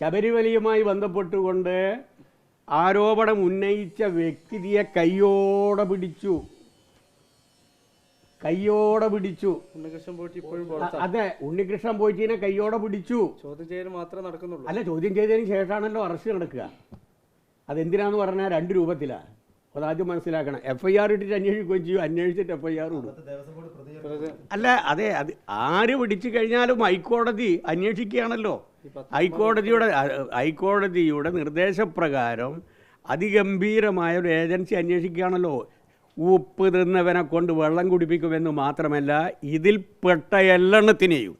ശബരിമലയുമായി ബന്ധപ്പെട്ടുകൊണ്ട് ആരോപണം ഉന്നയിച്ച വ്യക്തിയെ കയ്യോടെ പിടിച്ചു. കയ്യോടെ പിടിച്ചു. ഉണ്ണികൃഷ്ണൻ പോയിട്ട് ഇപ്പോഴും അതെ ഉണ്ണികൃഷ്ണൻ പോയിട്ടിനെ കയ്യോടെ പിടിച്ചു. ചോദ്യം ചെയ്യൽ മാത്രമേ നടക്കുന്നുള്ളൂ. അല്ല ചോദ്യം ചെയ്തതിന് ശേഷമാണല്ലോ അറസ്റ്റ് നടക്കുക. അതെന്തിനാന്ന് പറഞ്ഞാൽ രണ്ട് രൂപത്തിലാണ് അതാദ്യം മനസ്സിലാക്കണം. എഫ് ഐ ആർ ഇട്ടിട്ട് അന്വേഷിക്കുകയും ചെയ്യും. അന്വേഷിച്ചിട്ട് എഫ് ഐ ആർ ഇടും. അല്ല അതെ അത് ആര് പിടിച്ചു കഴിഞ്ഞാലും ഹൈക്കോടതി അന്വേഷിക്കുകയാണല്ലോ. ഹൈക്കോടതിയുടെ ഹൈക്കോടതിയുടെ നിർദ്ദേശപ്രകാരം അതിഗംഭീരമായ ഒരു ഏജൻസി അന്വേഷിക്കുകയാണല്ലോ. ഉപ്പ് തിന്നവനെ കൊണ്ട് വെള്ളം കുടിപ്പിക്കുമെന്ന് മാത്രമല്ല ഇതിൽപ്പെട്ട പെട്ട എല്ലെണ്ണത്തിനെയും.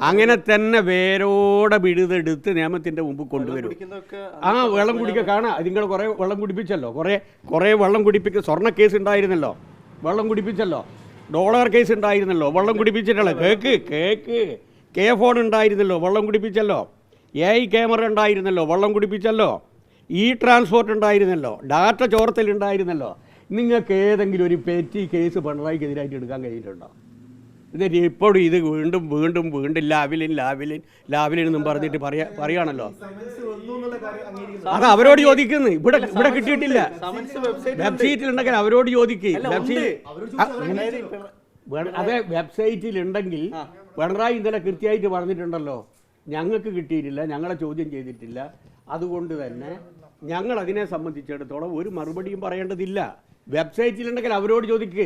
അങ്ങനെ തന്നെ വേരോടെ വിടുതെടുത്ത് നിയമത്തിന്റെ മുമ്പ് കൊണ്ടുവരും. ആ വെള്ളം കുടിക്കുക കാണാം. നിങ്ങൾ കുറേ വെള്ളം കുടിപ്പിച്ചല്ലോ. കുറേ കുറേ വെള്ളം കുടിപ്പിക്ക സ്വർണ കേസ് ഉണ്ടായിരുന്നല്ലോ. വെള്ളം കുടിപ്പിച്ചല്ലോ. ഡോളർ കേസ് ഉണ്ടായിരുന്നല്ലോ. വെള്ളം കുടിപ്പിച്ചിട്ടല്ലോ കേക്ക് കേക്ക്. കെ ഫോൺ ഉണ്ടായിരുന്നല്ലോ വെള്ളം കുടിപ്പിച്ചല്ലോ. എ ഐ ക്യാമറ ഉണ്ടായിരുന്നല്ലോ വെള്ളം കുടിപ്പിച്ചല്ലോ. ഇ ട്രാൻസ്പോർട്ട് ഉണ്ടായിരുന്നല്ലോ ഡാറ്റ ചോർത്തലുണ്ടായിരുന്നല്ലോ നിങ്ങൾക്ക് ഏതെങ്കിലും ഒരു പെറ്റി കേസ് പിണറായിക്കെതിരായിട്ട് എടുക്കാൻ കഴിഞ്ഞിട്ടുണ്ടോ എന്നിട്ട് ഇപ്പോഴും ഇത് വീണ്ടും വീണ്ടും വീണ്ടും ലാവിലിൻ ലാവിലിൻ ലാവിലിൻ എന്നും പറഞ്ഞിട്ട് പറയാ പറയുകയാണല്ലോ. അത് അവരോട് ചോദിക്കുന്നു. ഇവിടെ ഇവിടെ കിട്ടിയിട്ടില്ല. വെബ്സൈറ്റിൽ ഉണ്ടെങ്കിൽ അവരോട് ചോദിക്കുക വെബ്സൈറ്റ് അതെ വെബ്സൈറ്റിൽ ഉണ്ടെങ്കിൽ പിണറായി ഇന്നലെ കൃത്യമായിട്ട് പറഞ്ഞിട്ടുണ്ടല്ലോ ഞങ്ങൾക്ക് കിട്ടിയിട്ടില്ല ഞങ്ങളെ ചോദ്യം ചെയ്തിട്ടില്ല. അതുകൊണ്ട് തന്നെ ഞങ്ങൾ അതിനെ സംബന്ധിച്ചിടത്തോളം ഒരു മറുപടിയും പറയേണ്ടതില്ല. വെബ്സൈറ്റിലുണ്ടെങ്കിൽ അവരോട് ചോദിക്കുക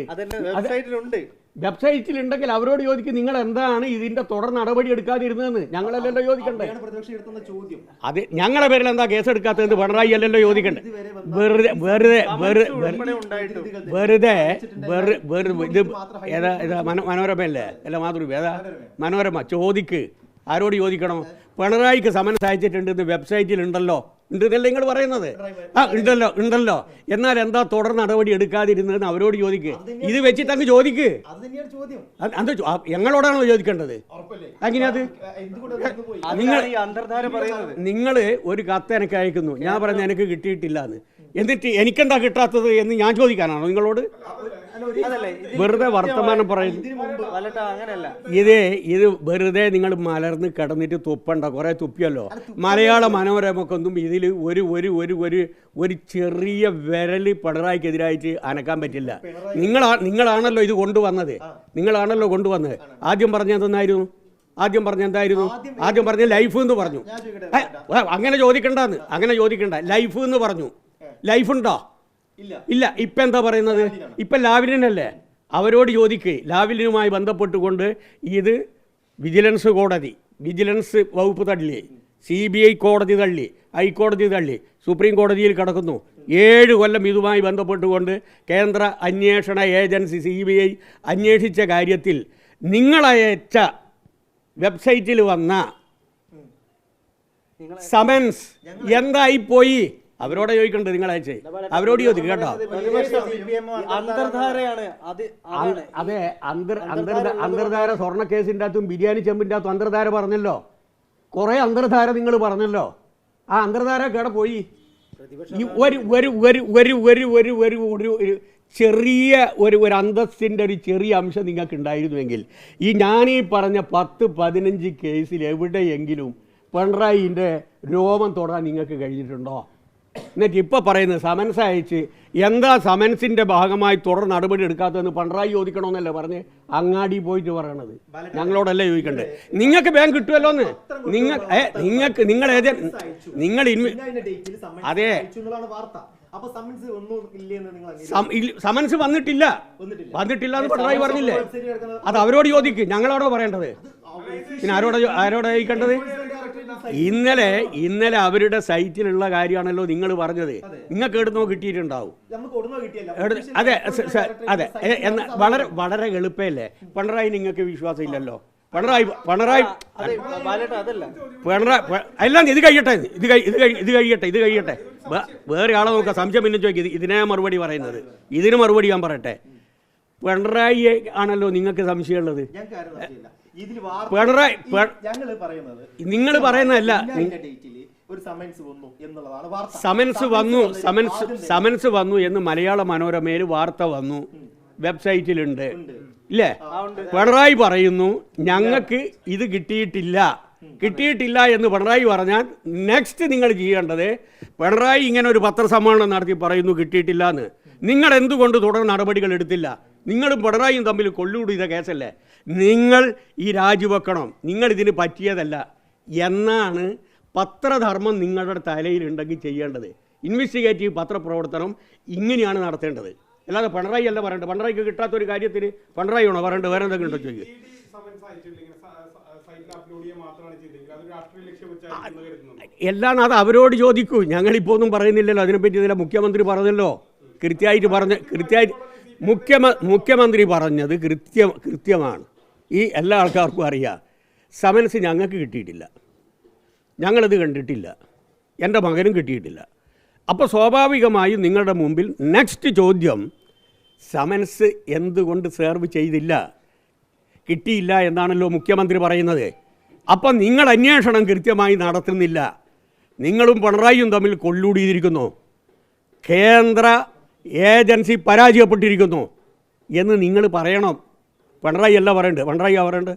വെബ്സൈറ്റിലുണ്ട്. വെബ്സൈറ്റിൽ ഉണ്ടെങ്കിൽ അവരോട് ചോദിക്കും നിങ്ങൾ എന്താണ് ഇതിന്റെ തുടർ നടപടി എടുക്കാതിരുന്നതെന്ന്? ഞങ്ങളല്ലല്ലോ ചോദിക്കണ്ടേ. അത് ഞങ്ങളുടെ പേരിൽ എന്താ കേസ് എടുക്കാത്തതെന്ന് പിണറായി അല്ലല്ലോ ചോദിക്കണ്ടേ. വെറുതെ വെറുതെ വെറുതെ ഇത് ഏതാ ഏതാ മനോ മനോരമയല്ലേ? അല്ല മാതൃഭൂമി ഏതാ? മനോരമ. ചോദിക്ക്. ആരോട് ചോദിക്കണം? പിണറായിക്ക് സമൻസ് അയച്ചിട്ടുണ്ട് വെബ്സൈറ്റിൽ ഉണ്ടല്ലോ ഉണ്ട് നിങ്ങൾ പറയുന്നത്? ആ ഉണ്ടല്ലോ ഉണ്ടല്ലോ. എന്നാൽ എന്താ തുടർ നടപടി എടുക്കാതിരുന്നതെന്ന് അവരോട് ചോദിക്കുക ഇത് വെച്ചിട്ട് അങ്ങ് ചോദിക്ക്. അത് ഞങ്ങളോടാണോ ചോദിക്കേണ്ടത്? അങ്ങനെയത് നിങ്ങൾ നിങ്ങൾ ഒരു കത്ത് എനിക്ക് അയക്കുന്നു. ഞാൻ പറഞ്ഞ എനിക്ക് കിട്ടിയിട്ടില്ല എന്ന് എന്നിട്ട് എനിക്കെന്താ കിട്ടാത്തത് എന്ന് ഞാൻ ചോദിക്കാനാണോ നിങ്ങളോട്? വെറുതെ വർത്തമാനം പറയുന്നു ഇത് ഇത് വെറുതെ നിങ്ങൾ മലർന്ന് കിടന്നിട്ട് തുപ്പണ്ട കുറെ തുപ്പിയല്ലോ. മലയാള മനോരമക്കൊന്നും ഇതിൽ ഒരു ഒരു ഒരു ഒരു ഒരു ചെറിയ വിരൽ പിണറായിക്കെതിരായിട്ട് അനക്കാൻ പറ്റില്ല. നിങ്ങളാ നിങ്ങളാണല്ലോ ഇത് കൊണ്ടുവന്നത്. നിങ്ങളാണല്ലോ കൊണ്ടുവന്നത്. ആദ്യം പറഞ്ഞതെന്നായിരുന്നു ആദ്യം പറഞ്ഞ എന്തായിരുന്നു? ആദ്യം പറഞ്ഞ ലൈഫ് എന്ന് പറഞ്ഞു. അങ്ങനെ ചോദിക്കണ്ടെന്ന്. അങ്ങനെ ചോദിക്കണ്ട. ലൈഫ് എന്ന് പറഞ്ഞു. ലൈഫ് ഉണ്ടോ ഇല്ല. ഇപ്പം എന്താ പറയുന്നത്? ഇപ്പം ലാവിലിനല്ലേ? അവരോട് ചോദിക്ക്. ലാവിലിനുമായി ബന്ധപ്പെട്ടുകൊണ്ട് ഇത് വിജിലൻസ് കോടതി വിജിലൻസ് വകുപ്പ് തള്ളി സി ബി ഐ കോടതി തള്ളി ഹൈക്കോടതി തള്ളി സുപ്രീം കോടതിയിൽ കിടക്കുന്നു. ഏഴ് കൊല്ലം ഇതുമായി ബന്ധപ്പെട്ടുകൊണ്ട് കേന്ദ്ര അന്വേഷണ ഏജൻസി സി ബി ഐ അന്വേഷിച്ച കാര്യത്തിൽ നിങ്ങളയച്ച വെബ്സൈറ്റിൽ വന്ന സമൻസ് എന്തായി പോയി അവരോട് ചോദിക്കണ്ടത് നിങ്ങളയച്ചേ അവരോട് ചോദിക്കും കേട്ടോ. അന്തർധാരയാണ്. അത് അതെ അന്തർ അന്തർ അന്തർധാര സ്വർണ കേസിന്റെ അകത്തും ബിരിയാണി ചെമ്പിന്റെ അകത്തും അന്തർധാര പറഞ്ഞല്ലോ. കുറേ അന്തർധാര നിങ്ങൾ പറഞ്ഞല്ലോ. ആ അന്തർധാര കേടെ പോയി? ഒരു ഒരു ഒരു ഒരു ഒരു ഒരു ഒരു ഒരു ഒരു ചെറിയ ഒരു ഒരു അന്തസ്സിന്റെ ഒരു ചെറിയ അംശം നിങ്ങൾക്ക് ഉണ്ടായിരുന്നുവെങ്കിൽ ഈ ഞാനീ പറഞ്ഞ പത്ത് പതിനഞ്ച് കേസിൽ എവിടെയെങ്കിലും പിണറായിന്റെ രോമം തൊടാൻ നിങ്ങൾക്ക് കഴിഞ്ഞിട്ടുണ്ടോ? എന്നിട്ട് ഇപ്പോൾ പറയുന്നത് സമൻസ് അയച്ച് എന്താ സമൻസിന്റെ ഭാഗമായി തുടർ നടപടി എടുക്കാത്തതെന്ന് പിണറായി ചോദിക്കണമെന്നല്ലേ പറഞ്ഞ്? അങ്ങാടി പോയിട്ട് പറയണത്. ഞങ്ങളോടല്ലേ ചോദിക്കണ്ടേ? നിങ്ങൾക്ക് ബാങ്ക് കിട്ടുമല്ലോ എന്ന്. നിങ്ങൾ നിങ്ങൾക്ക് നിങ്ങൾ ഏജൻ നിങ്ങൾ അതെ. സമൻസ് വന്നിട്ടില്ല. വന്നിട്ടില്ല. വന്നിട്ടില്ല എന്ന് പിണറായി പറഞ്ഞില്ലേ? അത് അവരോട് ചോദിക്കും. ഞങ്ങളോടോ പറയേണ്ടത്? പിന്നെ ആരോട് ആരോടാ ചോദിക്കേണ്ടത്? ഇന്നലെ ഇന്നലെ അവരുടെ സൈറ്റിലുള്ള കാര്യമാണല്ലോ നിങ്ങൾ പറഞ്ഞത്. നിങ്ങൾക്ക് എവിടുന്നോ കിട്ടിയിട്ടുണ്ടാവും. അതെ അതെ എന്ന വളരെ വളരെ എളുപ്പമല്ലേ? പിണറായി നിങ്ങൾക്ക് വിശ്വാസം ഇല്ലല്ലോ പിണറായി പിണറായി അതെ ബാലേട്ട അതല്ല. പിണറായി എല്ലാം ഇത് കഴിയട്ടെ ഇത് ഇത് കഴി ഇത് കഴിയട്ടെ ഇത് കഴിയട്ടെ. വേറെ ആളെ നോക്കാം സംശയം പിന്നെ ചോദിക്കും. ഇതിനെ മറുപടി പറയുന്നത്. ഇതിന് മറുപടി ഞാൻ പറയട്ടെ. പിണറായി ആണല്ലോ നിങ്ങൾക്ക് സംശയമുള്ളത്. പിണറായി നിങ്ങൾ പറയുന്നതല്ല. സമൻസ് വന്നു സമൻസ് സമൻസ് വന്നു എന്ന് മലയാള മനോരമയിൽ വാർത്ത വന്നു. വെബ്സൈറ്റിലുണ്ട്. ഇല്ലേ? പിണറായി പറയുന്നു ഞങ്ങൾക്ക് ഇത് കിട്ടിയിട്ടില്ല. കിട്ടിയിട്ടില്ല എന്ന് പിണറായി പറഞ്ഞാൽ നെക്സ്റ്റ് നിങ്ങൾ ചെയ്യേണ്ടത് പിണറായി ഇങ്ങനെ ഒരു പത്രസമ്മേളനം നടത്തി പറയുന്നു കിട്ടിയിട്ടില്ല എന്ന് നിങ്ങൾ എന്തുകൊണ്ട് തുടർ നടപടികൾ എടുത്തില്ല? നിങ്ങളും പിണറായിയും തമ്മിൽ കൊള്ളുകൂടിയ കേസല്ലേ? നിങ്ങൾ ഈ രാജിവെക്കണം നിങ്ങൾ ഇതിന് പറ്റിയതല്ല. എന്നാണ് പത്രധർമ്മം നിങ്ങളുടെ തലയിലുണ്ടെങ്കിൽ ചെയ്യേണ്ടത്. ഇൻവെസ്റ്റിഗേറ്റീവ് പത്രപ്രവർത്തനം ഇങ്ങനെയാണ് നടത്തേണ്ടത്. അല്ലാതെ പിണറായി അല്ല പറയേണ്ടത്. പിണറായിക്ക് കിട്ടാത്ത ഒരു കാര്യത്തിന് പിണറായി ആണോ പറയേണ്ടത്? വേറെ എന്തെങ്കിലും ഉണ്ടോ കരുതുന്നത് എല്ലാം അത് അവരോട് ചോദിക്കൂ. ഞങ്ങളിപ്പോൾ ഒന്നും പറയുന്നില്ലല്ലോ. അതിനെപ്പറ്റി ഇതിലെ മുഖ്യമന്ത്രി പറഞ്ഞല്ലോ. കൃത്യമായിട്ട് പറഞ്ഞ കൃത്യമായിട്ട് മുഖ്യമ മുഖ്യമന്ത്രി പറഞ്ഞത് കൃത്യം കൃത്യമാണ്. ഈ എല്ലാ ആൾക്കാർക്കും അറിയാം സമൻസ് ഞങ്ങൾക്ക് കിട്ടിയിട്ടില്ല. ഞങ്ങളത് കണ്ടിട്ടില്ല. എന്റെ മകനും കിട്ടിയിട്ടില്ല. അപ്പോൾ സ്വാഭാവികമായും നിങ്ങളുടെ മുമ്പിൽ നെക്സ്റ്റ് ചോദ്യം സമൻസ് എന്തുകൊണ്ട് സെർവ് ചെയ്തില്ല? കിട്ടിയില്ല എന്നാണല്ലോ മുഖ്യമന്ത്രി പറയുന്നത്. അപ്പം നിങ്ങൾ അന്വേഷണം കൃത്യമായി നടത്തുന്നില്ല. നിങ്ങളും പിണറായിയും തമ്മിൽ കൊള്ളൂടിയിരിക്കുന്നു. കേന്ദ്ര ഏജൻസി പരാജയപ്പെട്ടിരിക്കുന്നു എന്ന് നിങ്ങൾ പറയണം. പിണറായി അല്ല പറയണ്ട്. പിണറായി പറയണ്ടത്